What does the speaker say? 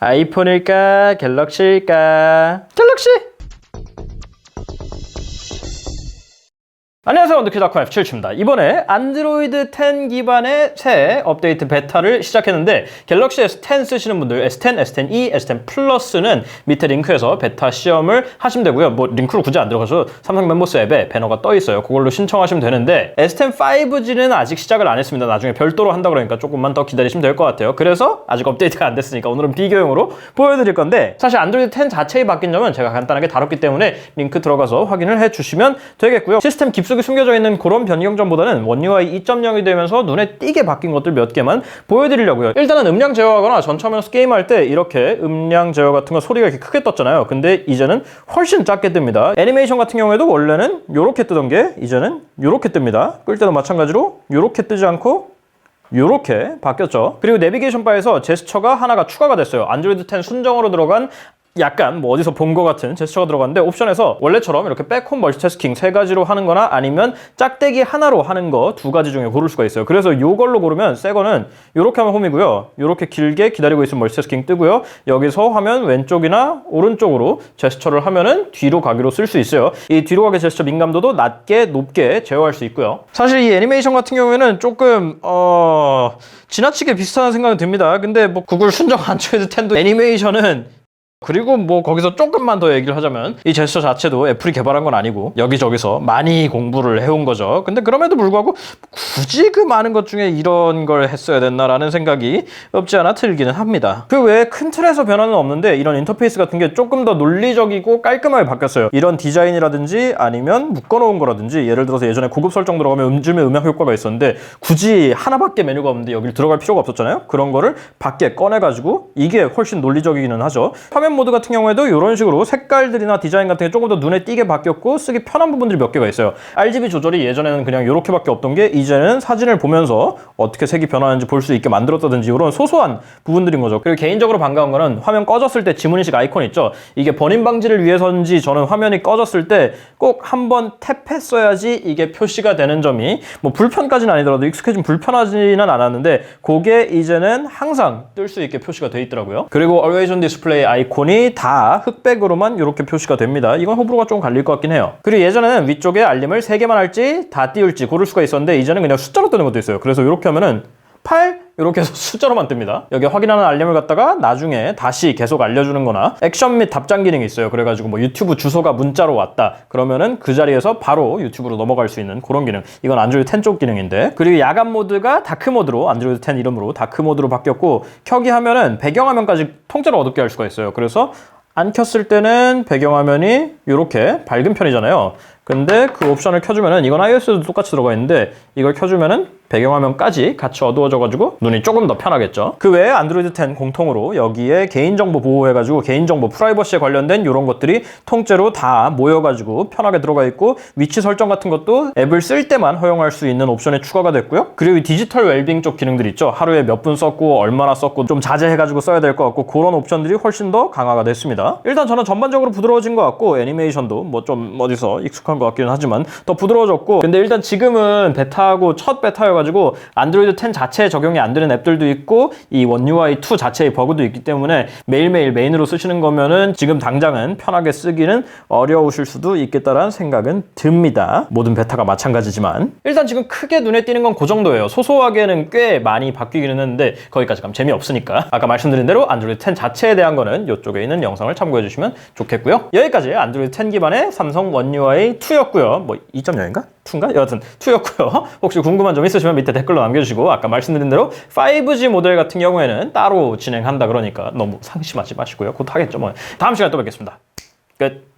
아이폰일까? 갤럭시일까? 갤럭시 안녕하세요. 원더키드닷컴 F7입니다. 이번에 안드로이드 10 기반의 새 업데이트 베타를 시작했는데 갤럭시 S10 쓰시는 분들 S10, S10e, S10 플러스는 밑에 링크에서 베타 시험을 하시면 되고요. 뭐 링크로 굳이 안 들어가서 삼성 멤버스 앱에 배너가 떠 있어요. 그걸로 신청하시면 되는데 S10 5G는 아직 시작을 안 했습니다. 나중에 별도로 한다 그러니까 조금만 더 기다리시면 될 것 같아요. 그래서 아직 업데이트가 안 됐으니까 오늘은 비교용으로 보여드릴 건데 사실 안드로이드 10 자체에 바뀐 점은 제가 간단하게 다뤘기 때문에 링크 들어가서 확인을 해주시면 되겠고요. 시스템 깊숙이 숨겨져 있는 그런 변경점보다는 원 UI 2.0이 되면서 눈에 띄게 바뀐 것들 몇 개만 보여드리려고요 일단은 음량 제어하거나 전처음에서 게임할 때 이렇게 음량 제어 같은 거 소리가 이렇게 크게 떴잖아요 근데 이제는 훨씬 작게 뜹니다 애니메이션 같은 경우에도 원래는 이렇게 뜨던 게 이제는 이렇게 뜹니다 끌 때도 마찬가지로 이렇게 뜨지 않고 이렇게 바뀌었죠. 그리고 내비게이션 바에서 제스처가 하나가 추가가 됐어요. 안드로이드 10 순정으로 들어간 약간 뭐 어디서 본 것 같은 제스처가 들어갔는데 옵션에서 원래처럼 이렇게 백홈 멀티태스킹 세 가지로 하는 거나 아니면 짝대기 하나로 하는 거 두 가지 중에 고를 수가 있어요. 그래서 요걸로 고르면 새 거는 이렇게 하면 홈이고요. 이렇게 길게 기다리고 있으면 멀티태스킹 뜨고요. 여기서 화면 왼쪽이나 오른쪽으로 제스처를 하면은 뒤로 가기로 쓸 수 있어요. 이 뒤로 가기 제스처 민감도도 낮게 높게 제어할 수 있고요. 사실 이 애니메이션 같은 경우에는 조금 어 지나치게 비슷하다는 생각이 듭니다. 근데 뭐 구글 순정 안드로이드 10도 애니메이션은 그리고 뭐 거기서 조금만 더 얘기를 하자면 이 제스처 자체도 애플이 개발한 건 아니고 여기저기서 많이 공부를 해온 거죠. 근데 그럼에도 불구하고 굳이 그 많은 것 중에 이런 걸 했어야 됐나라는 생각이 없지 않아 들기는 합니다. 그 외에 큰 틀에서 변화는 없는데 이런 인터페이스 같은 게 조금 더 논리적이고 깔끔하게 바뀌었어요. 이런 디자인이라든지 아니면 묶어놓은 거라든지 예를 들어서 예전에 고급 설정 들어가면 음줌의 음향 효과가 있었는데 굳이 하나밖에 메뉴가 없는데 여기를 들어갈 필요가 없었잖아요. 그런 거를 밖에 꺼내가지고 이게 훨씬 논리적이기는 하죠. 화면 모드 같은 경우에도 이런 식으로 색깔들이나 디자인 같은 게 조금 더 눈에 띄게 바뀌었고 쓰기 편한 부분들이 몇 개가 있어요. RGB 조절이 예전에는 그냥 이렇게밖에 없던 게 이제는 사진을 보면서 어떻게 색이 변하는지 볼 수 있게 만들었다든지 이런 소소한 부분들인 거죠. 그리고 개인적으로 반가운 거는 화면 꺼졌을 때 지문인식 아이콘 있죠. 이게 번임 방지를 위해서인지 저는 화면이 꺼졌을 때 꼭 한번 탭했어야지 이게 표시가 되는 점이 뭐 불편까지는 아니더라도 익숙해진 불편하지는 않았는데 그게 이제는 항상 뜰 수 있게 표시가 돼 있더라고요. 그리고 Always on Display 아이콘 이 다 흑백으로만 이렇게 표시가 됩니다. 이건 호불호가 좀 갈릴 것 같긴 해요. 그리고 예전에는 위쪽에 알림을 3개만 할지 다 띄울지 고를 수가 있었는데 이제는 그냥 숫자로 뜨는 것도 있어요. 그래서 이렇게 하면은 8 이렇게 해서 숫자로만 뜹니다. 여기 확인하는 알림을 갖다가 나중에 다시 계속 알려주는 거나 액션 및 답장 기능이 있어요. 그래가지고 뭐 유튜브 주소가 문자로 왔다. 그러면은 그 자리에서 바로 유튜브로 넘어갈 수 있는 그런 기능. 이건 안드로이드 10 쪽 기능인데. 그리고 야간 모드가 다크 모드로 안드로이드 10 이름으로 다크 모드로 바뀌었고 켜기 하면은 배경화면까지 통째로 어둡게 할 수가 있어요. 그래서 안 켰을 때는 배경화면이 이렇게 밝은 편이잖아요. 근데 그 옵션을 켜주면은 이건 iOS도 똑같이 들어가 있는데 이걸 켜주면은 배경화면까지 같이 어두워져가지고 눈이 조금 더 편하겠죠. 그 외에 안드로이드 10 공통으로 여기에 개인정보 보호해가지고 개인정보 프라이버시에 관련된 이런 것들이 통째로 다 모여가지고 편하게 들어가 있고 위치 설정 같은 것도 앱을 쓸 때만 허용할 수 있는 옵션에 추가가 됐고요. 그리고 이 디지털 웰빙 쪽 기능들 있죠. 하루에 몇 분 썼고 얼마나 썼고 좀 자제해가지고 써야 될 것 같고 그런 옵션들이 훨씬 더 강화가 됐습니다. 일단 저는 전반적으로 부드러워진 것 같고 애니메이션도 뭐 좀 어디서 익숙 한 것 같기는 하지만 더 부드러워졌고 근데 일단 지금은 베타하고 첫 베타여가지고 안드로이드 10 자체에 적용이 안 되는 앱들도 있고 이 원 UI 2 자체의 버그도 있기 때문에 매일매일 메인으로 쓰시는 거면은 지금 당장은 편하게 쓰기는 어려우실 수도 있겠다라는 생각은 듭니다. 모든 베타가 마찬가지지만 일단 지금 크게 눈에 띄는 건 그 정도예요. 소소하게는 꽤 많이 바뀌기는 했는데 거기까지 가면 재미없으니까 아까 말씀드린 대로 안드로이드 10 자체에 대한 거는 이쪽에 있는 영상을 참고해 주시면 좋겠고요. 여기까지 안드로이드 10 기반의 삼성 원 UI 2였고요. 뭐 2.0인가? 2인가? 여하튼 2였고요. 혹시 궁금한 점 있으시면 밑에 댓글로 남겨주시고 아까 말씀드린 대로 5G 모델 같은 경우에는 따로 진행한다 그러니까 너무 상심하지 마시고요. 곧 하겠죠. 뭐 다음 시간에 또 뵙겠습니다. 끝.